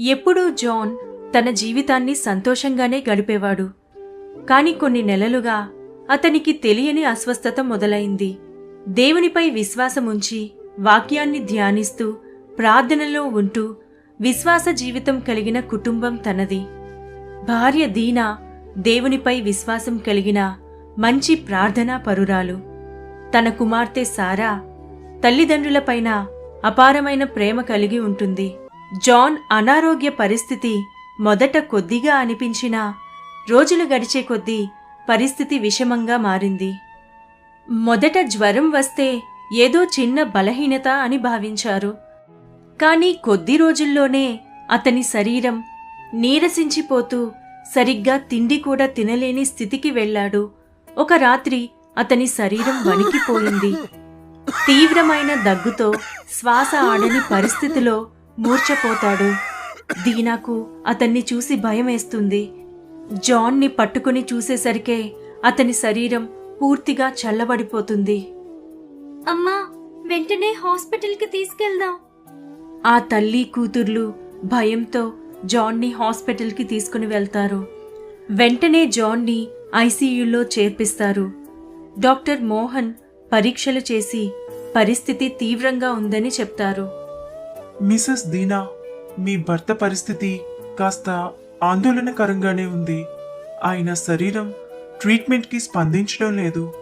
ఎప్పుడూ జాన్ తన జీవితాన్ని సంతోషంగానే గడిపేవాడు. కాని కొన్ని నెలలుగా అతనికి తెలియని అస్వస్థత మొదలైంది. దేవునిపై విశ్వాసముంచి వాక్యాన్ని ధ్యానిస్తూ ప్రార్థనలో ఉంటూ విశ్వాస జీవితం కలిగిన కుటుంబం తనది. భార్య దీనా దేవునిపై విశ్వాసం కలిగిన మంచి ప్రార్థనా పరురాలు. తన కుమార్తె సారా తల్లిదండ్రులపైన అపారమైన ప్రేమ కలిగి ఉంటుంది. జాన్ అనారోగ్య పరిస్థితి మొదట కొద్దిగా అనిపించినా రోజులు గడిచే కొద్దీ పరిస్థితి విషమంగా మారింది. మొదట జ్వరం వస్తే ఏదో చిన్న బలహీనత అని భావించారు. కానీ కొద్ది రోజుల్లోనే అతని శరీరం నీరసించిపోతూ సరిగ్గా తిండి కూడా తినలేని స్థితికి వెళ్ళాడు. ఒక రాత్రి అతని శరీరం వణికిపోయింది. తీవ్రమైన దగ్గుతో శ్వాస ఆడని పరిస్థితిలో మూర్ఛపోతాడు. దీనాకు అతన్ని చూసి భయమేస్తుంది. జాన్ని పట్టుకుని చూసేసరికే అతని శరీరం పూర్తిగా చల్లబడిపోతుంది. అమ్మా వెంటనే హాస్పిటల్కి తీసుకెళ్దాం. ఆ తల్లి కూతుర్లు భయంతో జాన్ని హాస్పిటల్కి తీసుకుని వెళ్తారు. వెంటనే జాన్ని ఐసీయూలో చేర్పిస్తారు. డాక్టర్ మోహన్ పరీక్షలు చేసి పరిస్థితి తీవ్రంగా ఉందని చెప్తారు. మిసెస్ దీనా మీ భర్త పరిస్థితి కాస్త ఆందోళనకరంగానే ఉంది. ఆయన శరీరం ట్రీట్మెంట్కి స్పందించడం లేదు.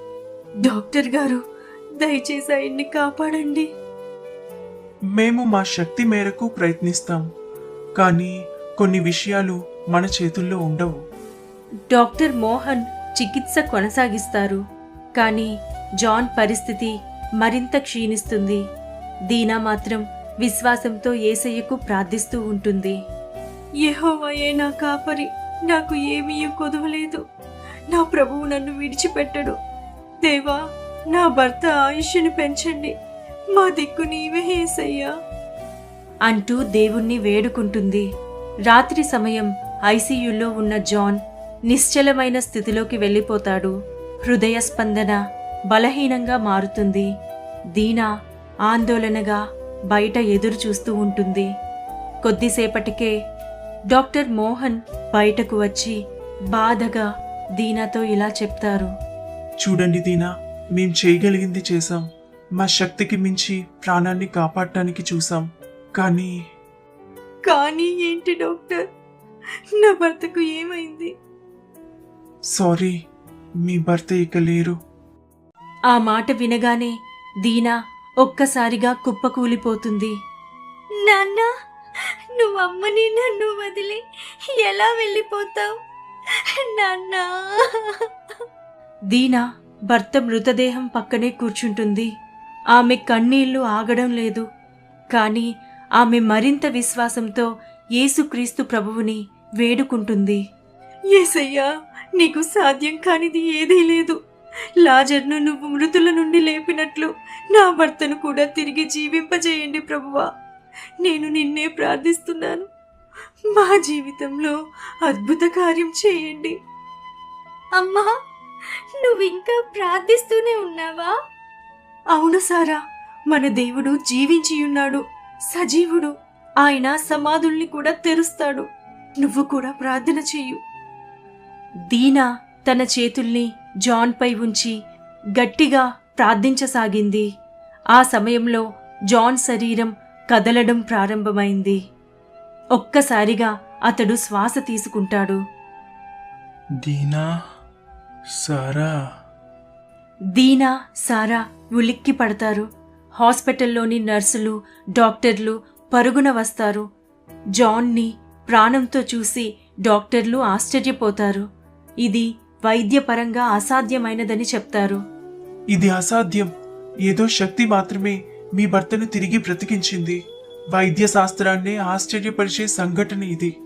డాక్టర్ గారు దయచేసి ఆయన్ని కాపాడండి. మేము మా శక్తి మేరకు ప్రయత్నిస్తాం కానీ కొన్ని విషయాలు మన చేతుల్లో ఉండవు. డాక్టర్ మోహన్ చికిత్స కొనసాగిస్తారు కానీ జాన్ పరిస్థితి మరింత క్షీణిస్తుంది. దీనా మాత్రం విశ్వాసంతో ఏసయ్యకు ప్రార్థిస్తూ ఉంటుంది. యెహోవాయే నా కాపరి నాకు ఏమీ కొదవలేదు. నా ప్రభువు నన్ను విడిచిపెట్టడు. దేవా నా భర్త ఆయుష్ని పెంచండి. మా దిక్కు నీవే ఏసయ్యా. అంటూ దేవుణ్ణి వేడుకుంటుంది. రాత్రి సమయం ఐసీయూలో ఉన్న జాన్ నిశ్చలమైన స్థితిలోకి వెళ్ళిపోతాడు. హృదయ స్పందన బలహీనంగా మారుతుంది. దీనా ఆందోళనగా బయట ఎదురు చూస్తూ ఉంటుంది. కొద్దిసేపటికే డాక్టర్ మోహన్ బయటకు వచ్చి బాధగా దీనాతో ఇలా చెప్తారు. చూడండి దీనా మేం చేయగలిగింది చేశాం. మా శక్తికి మించి ప్రాణాన్ని కాపాడటానికి చూసాం కానీ కానీ ఏంటి డాక్టర్? నా భర్తకు ఏమైంది? సారీ మీ భర్త ఇక లేరు. ఆ మాట వినగానే దీనా ఒక్కసారిగా కుప్పకూలిపోతుంది నాన్న నువ్వు అమ్మని నన్ను వదిలి ఎలా వెళ్ళిపోతావు? నాన్న. దీనా భర్త మృతదేహం పక్కనే కూర్చుంటుంది. ఆమె కన్నీళ్ళు ఆగడం లేదు. కాని ఆమె మరింత విశ్వాసంతో యేసుక్రీస్తు ప్రభువుని వేడుకుంటుంది. ఏసయ్యా నీకు సాధ్యం కానిది ఏదీ లేదు. లాజర్ను నువ్వు మృతుల నుండి లేపినట్లు నా భర్తను కూడా తిరిగి జీవింపజేయండి ప్రభువా. నేను నిన్నే ప్రార్థిస్తున్నాను. మా జీవితంలో అద్భుత కార్యం చేయండి. అమ్మా నువ్వు ఇంకా ప్రార్థిస్తూనే ఉన్నావా? అవును సారా మన దేవుడు జీవించియున్నాడు. సజీవుడు. ఆయన సమాధుల్ని కూడా తెరుస్తాడు. నువ్వు కూడా ప్రార్థన చెయ్యు. దీనా తన చేతుల్ని జాన్పై ఉంచి గట్టిగా ప్రార్థించసాగింది. ఆ సమయంలో జాన్ శరీరం కదలడం ప్రారంభమైంది. ఒక్కసారిగా అతడు శ్వాస తీసుకుంటాడు. దీనా సారా? దీనా సారా ఉలిక్కి పడతారు. హాస్పిటల్లోని నర్సులు డాక్టర్లు పరుగున వస్తారు. జాన్ని ప్రాణంతో చూసి డాక్టర్లు ఆశ్చర్యపోతారు. ఇది వైద్యపరంగా అసాధ్యమైనదని చెప్తారు. ఇది అసాధ్యం. ఏదో శక్తి మాత్రమే మీ భర్తను తిరిగి బ్రతికించింది. వైద్య శాస్త్రాన్నే ఆశ్చర్యపరిచే సంఘటన ఇది.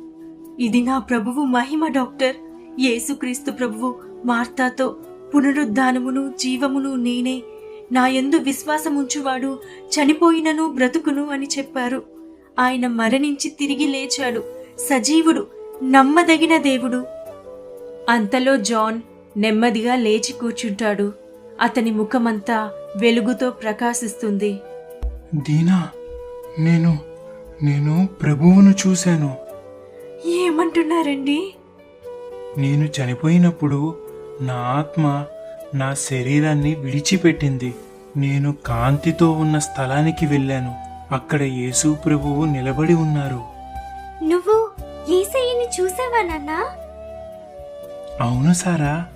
ఇది నా ప్రభువు మహిమ డాక్టర్. యేసుక్రీస్తు ప్రభువు మార్తాతో పునరుద్ధానమును జీవమును నేనే. నా యందు విశ్వాసముంచువాడు చనిపోయినను బ్రతుకును అని చెప్పారు. ఆయన మరణించి తిరిగి లేచాడు. సజీవుడు నమ్మదగిన దేవుడు. అంతలో జాన్ నెమ్మదిగా లేచి కూర్చుంటాడు. అతని ముఖమంతా వెలుగుతో ప్రకాశిస్తుంది. దీనా నేను నేను ప్రభువును చూశాను. ఏమంటున్నారండి? నేను చనిపోయినప్పుడు నా ఆత్మ నా శరీరాన్ని విడిచిపెట్టింది. నేను కాంతితో ఉన్న స్థలానికి వెళ్ళాను. అక్కడ యేసు ప్రభువు నిలబడి ఉన్నారు. నువ్వు ఏసయ్యని చూసావా నాన్నా? అవును సారా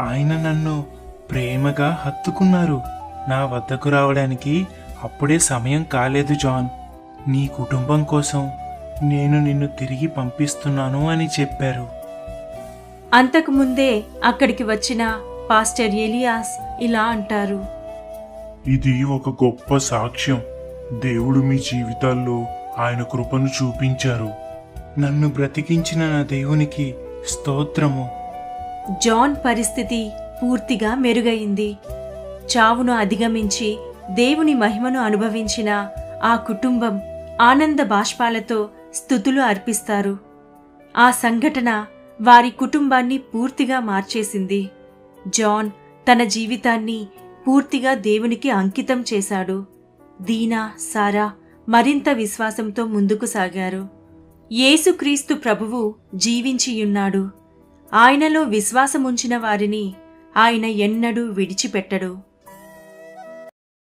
ఆయన నన్ను ప్రేమగా హత్తుకున్నారు. నా వద్దకు రావడానికి అప్పుడే సమయం కాలేదు జాన్. నీ కుటుంబం కోసం నేను నిన్ను తిరిగి పంపిస్తున్నాను అని చెప్పారు. అంతకుముందే అక్కడికి వచ్చిన పాస్టర్ ఎలియాస్ ఇలా అంటారు. ఇది ఒక గొప్ప సాక్ష్యం. దేవుడు మీ జీవితాల్లో ఆయన కృపను చూపించారు. నన్ను బ్రతికించిన నా దేవునికి స్తోత్రము. జాన్ పరిస్థితి పూర్తిగా మెరుగైంది. చావును అధిగమించి దేవుని మహిమను అనుభవించిన ఆ కుటుంబం ఆనంద బాష్పాలతో స్థుతులు అర్పిస్తారు. ఆ సంఘటన వారి కుటుంబాన్ని పూర్తిగా మార్చేసింది. జాన్ తన జీవితాన్ని పూర్తిగా దేవునికి అంకితం చేశాడు. దీనా సారా మరింత విశ్వాసంతో ముందుకు సాగారు. యేసుక్రీస్తు ప్రభువు జీవించియున్నాడు. ఆయనలో విశ్వాసముంచిన వారిని ఆయన ఎన్నడూ విడిచిపెట్టడు.